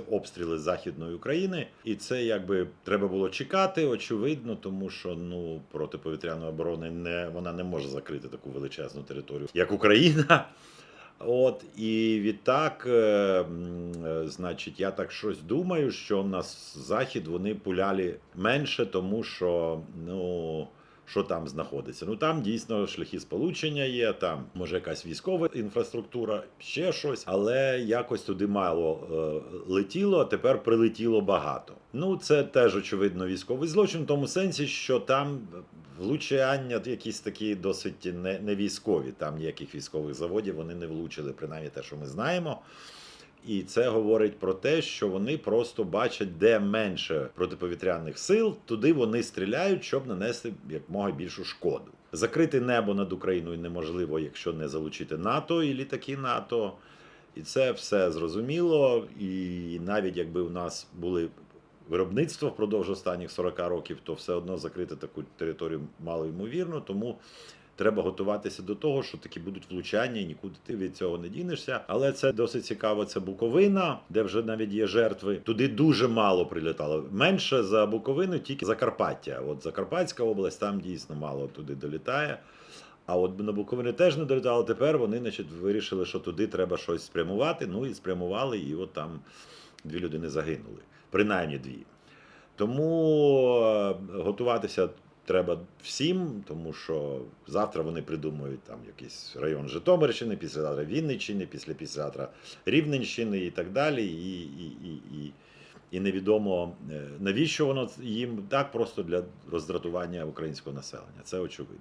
обстріли західної України, і це якби треба було чекати, очевидно, тому що ну протиповітряної оборони не вона не може закрити таку величезну територію, як Україна. От і відтак, е, е, значить, я так щось думаю, що на захід вони пуляли менше, тому що ну. Що там знаходиться? Ну там дійсно шляхи сполучення є, там може якась військова інфраструктура, ще щось, але якось туди мало е, летіло, а тепер прилетіло багато. Ну це теж очевидно військовий злочин, в тому сенсі, що там влучання якісь такі досить не, не військові. Там ніяких військових заводів вони не влучили, принаймні те, що ми знаємо. І це говорить про те, що вони просто бачать, де менше протиповітряних сил, туди вони стріляють, щоб нанести якмога більшу шкоду. Закрити небо над Україною неможливо, якщо не залучити НАТО і літаки НАТО. І це все зрозуміло. І навіть якби у нас були виробництва впродовж останніх 40 років, то все одно закрити таку територію мало ймовірно. Тому треба готуватися до того, що такі будуть влучання, і нікуди ти від цього не дінешся. Але це досить цікаво. Це Буковина, де вже навіть є жертви. Туди дуже мало прилітало. Менше за Буковину, тільки Закарпаття. От Закарпатська область там дійсно мало туди долітає. А от на Буковину теж не долітало. Тепер вони значить, вирішили, що туди треба щось спрямувати. Ну і спрямували, і от там дві людини загинули. Принаймні дві. Тому е, готуватися треба всім, тому що завтра вони придумують там якийсь район Житомирщини, післязавтра Вінниччини, після післязавтра Рівненщини і так далі. І, і, і, і, і невідомо е, навіщо воно їм так просто для роздратування українського населення. Це очевидно.